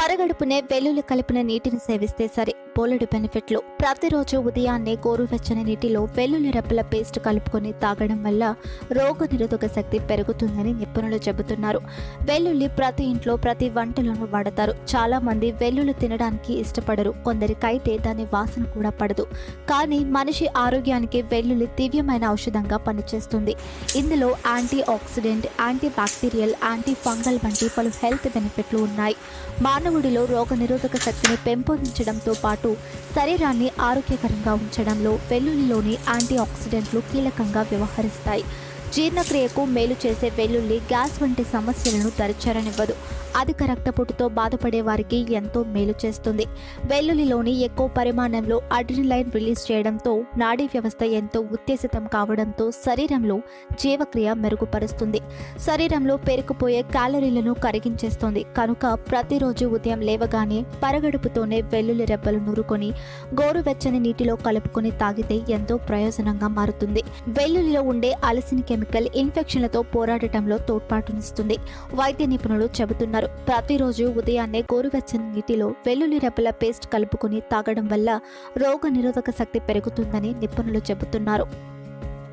పరగడుపునే వెల్లుల్లి కలిపిన నీటిని సేవిస్తే సరే. బోలెడు బెనిఫిట్లు. ప్రతిరోజు ఉదయాన్నే గోరువెచ్చని నీటిలో వెల్లుల్లి రెప్పల పేస్ట్ కలుపుకొని తాగడం వల్ల రోగ నిరోధక శక్తి పెరుగుతుందని నిపుణులు చెబుతున్నారు. వెల్లుల్లి ప్రతి ఇంట్లో ప్రతి వంటలోనూ వాడతారు. చాలా మంది వెల్లుల్లి తినడానికి ఇష్టపడరు. కొందరికైతే దాని వాసన కూడా పడదు. కానీ మనిషి ఆరోగ్యానికి వెల్లుల్లి దివ్యమైన ఔషధంగా పనిచేస్తుంది. ఇందులో anti oxidant anti bacterial anti fungal వంటి పలు హెల్త్ బెనిఫిట్లు ఉన్నాయి. మానవుడిలో రోగనిరోధక శక్తిని పెంపొందించడంతో పాటు శరీరాన్ని ఆరోగ్యకరంగా ఉంచడంలో వెల్లుల్లిలోని యాంటీ ఆక్సిడెంట్లు కీలకంగా వ్యవహరిస్తాయి. జీర్ణక్రియకు మేలు చేసే వెల్లుల్లి గ్యాస్ వంటి సమస్యలను తరచరనివ్వదు. అధిక రక్తపోటుతో బాధపడే వారికి ఎంతో మేలు చేస్తుంది. వెల్లుల్లిలోని ఎక్కువ పరిమాణంలో అడ్రినలైన్ రిలీజ్ చేయడంతో నాడీ వ్యవస్థ ఎంతో ఉత్తేజితం కావడంతో శరీరంలో జీవక్రియ మెరుగుపరుస్తుంది. శరీరంలో పేరుకుపోయే క్యాలరీలను కరిగించేస్తుంది. కనుక ప్రతిరోజు ఉదయం లేవగానే పరగడుపుతోనే వెల్లుల్లి రెబ్బలు నూరుకొని గోరువెచ్చని నీటిలో కలుపుకొని తాగితే ఎంతో ప్రయోజనంగా మారుతుంది. వెల్లుల్లిలో ఉండే అలసిన కెమికల్ ఇన్ఫెక్షన్లతో పోరాడటంలో తోడ్పాటునిస్తుంది. వైద్య నిపుణులు చెబుతున్నారు. ప్రతిరోజు ఉదయాన్నే గోరువెచ్చని నీటిలో వెల్లుల్లి రెబ్బల పేస్ట్ కలుపుకుని తాగడం వల్ల రోగ నిరోధక శక్తి పెరుగుతుందని నిపుణులు చెబుతున్నారు.